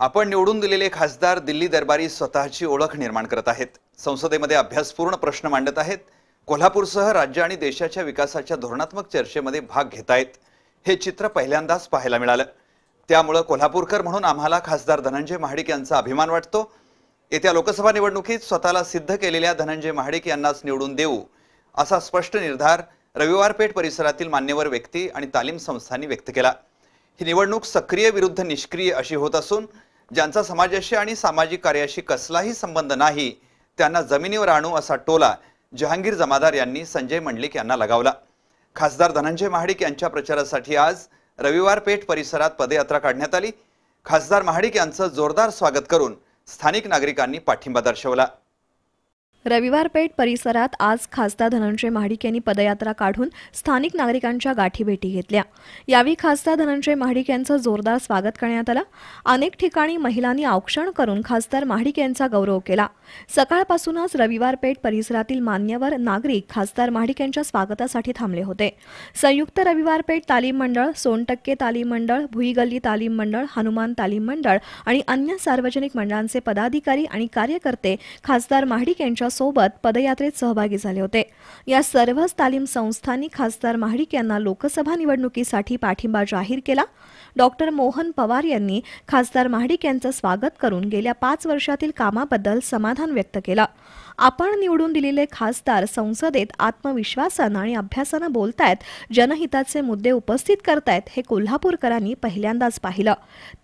आपण निवडून दिलेले खासदार दिल्ली दरबारी स्वतःची ओळख निर्माण करत आहेत. संसदेमध्ये अभ्यासपूर्ण प्रश्न मांडत आहेत. कोल्हापूरसह राज्य आणि देशाच्या विकासाच्या धोरणात्मक चर्चेमध्ये भाग घेत आहेत. हे चित्र पहिल्यांदाच पाहायला मिळालं. त्यामुळं कोल्हापूरकर म्हणून आम्हाला खासदार धनंजय महाडिक यांचा अभिमान वाटतो. येत्या लोकसभा निवडणुकीत स्वतःला सिद्ध केलेल्या धनंजय महाडिक यांनाच निवडून देऊ असा स्पष्ट निर्धार रविवार पेठ परिसरातील मान्यवर व्यक्ती आणि तालीम संस्थांनी व्यक्त केला. ही निवडणूक सक्रिय विरुद्ध निष्क्रिय अशी होत असून ज्यांचा समाजाशी आणि सामाजिक कार्याशी कसलाही संबंध नाही त्यांना जमिनीवर आणू असा टोला जहांगीर जमादार यांनी संजय मंडलिक यांना लगावला. खासदार धनंजय महाडिक यांच्या प्रचारासाठी आज रविवार पेठ परिसरात पदयात्रा काढण्यात आली. खासदार महाडिक यांचं जोरदार स्वागत करून स्थानिक नागरिकांनी पाठिंबा दर्शवला. रविवार पेठ परिसरात आज खासदार धनंजय महाडिक यांनी पदयात्रा काढून स्थानिक नागरिकांच्या गाठीभेटी घेतल्या. यावेळी खासदार धनंजय महाडिक यांचं जोरदार स्वागत करण्यात आलं. अनेक ठिकाणी महिलांनी औक्षण करून खासदार महाडिक यांचा गौरव केला. सकाळपासूनच रविवार पेठ परिसरातील मान्यवर नागरिक खासदार महाडिक यांच्या स्वागतासाठी थांबले होते. संयुक्त रविवार पेठ तालीम मंडळ सोनटक्के तालीम मंडळ भुईगल्ली तालीम मंडळ हनुमान तालीम मंडळ आणि अन्य सार्वजनिक मंडळांचे पदाधिकारी आणि कार्यकर्ते खासदार महाडिक यांच्या सोबत पदयात्रेत सहभागी झाले होते. या सर्वच तालीम संस्थांनी खासदार महाडिक यांना लोकसभा निवडणुकीसाठी पाठिंबा जाहीर केला. डॉक्टर मोहन पवार यांनी खासदार महाडिक यांचं स्वागत करून गेल्या पाच वर्षातील कामाबद्दल समाधान व्यक्त केलं. आपण निवडून दिलेले खासदार संसदेत आत्मविश्वासानं आणि अभ्यासानं बोलतायत जनहिताचे मुद्दे उपस्थित करतायत हे कोल्हापूरकरांनी पहिल्यांदाच पाहिलं.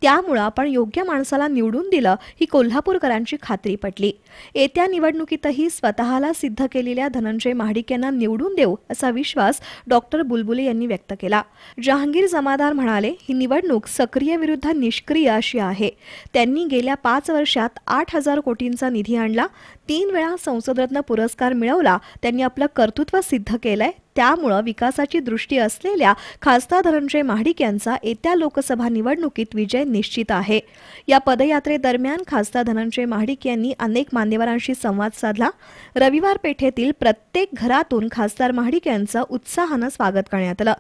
त्यामुळं आपण योग्य माणसाला निवडून दिलं ही कोल्हापूरकरांची खात्री पटली. येत्या निवडणुकीतही स्वतःला सिद्ध केलेल्या धनंजय महाडिक यांना निवडून देऊ असा विश्वास डॉक्टर बुलबुले यांनी व्यक्त केला. जहांगीर जमादार म्हणाले ही निवडणूक सक्रिय विरुद्ध निष्क्रिय अशी आहे. त्यांनी गेल्या पाच वर्षात आठ हजार कोटींचा निधी आणला. तीन वेळा संसदरत्न पुरस्कार मिळवला त्यांनी आपलं कर्तृत्व सिद्ध केलंय. त्यामुळं विकासाची दृष्टी असलेल्या खासदार धनंजय महाडिक यांचा येत्या लोकसभा निवडणुकीत विजय निश्चित आहे. या पदयात्रेदरम्यान खासदार धनंजय महाडिक यांनी अनेक मान्यवरांशी संवाद साधला. रविवार पेठेतील प्रत्येक घरातून खासदार महाडिक यांचं उत्साहानं स्वागत करण्यात आलं.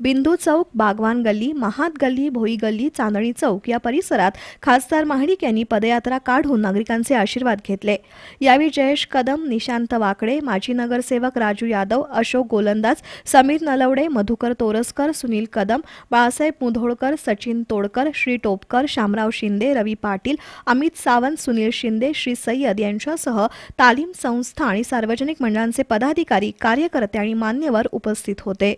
बिंदू चौक बागवान गल्ली महात गल्ली भोई गल्ली चांदणी चौक या परिसरात खासदार महाडिक यांनी पदयात्रा काढून नागरिकांचे आशीर्वाद घेतले. या यावेळी जयेश कदम निशांत वाकडे माजी नगरसेवक राजू यादव अशोक गोलंदाज समीर नलवडे मधुकर तोरसकर सुनील कदम बाळासाहेब मुधोळकर सचिन तोडकर श्री टोपकर शामराव शिंदे रवी पाटील अमित सावंत सुनील शिंदे श्री सय्यद यांच्यासह तालीम संस्था आणि सार्वजनिक मंडळांचे पदाधिकारी कार्यकर्ते आणि मान्यवर उपस्थित होते.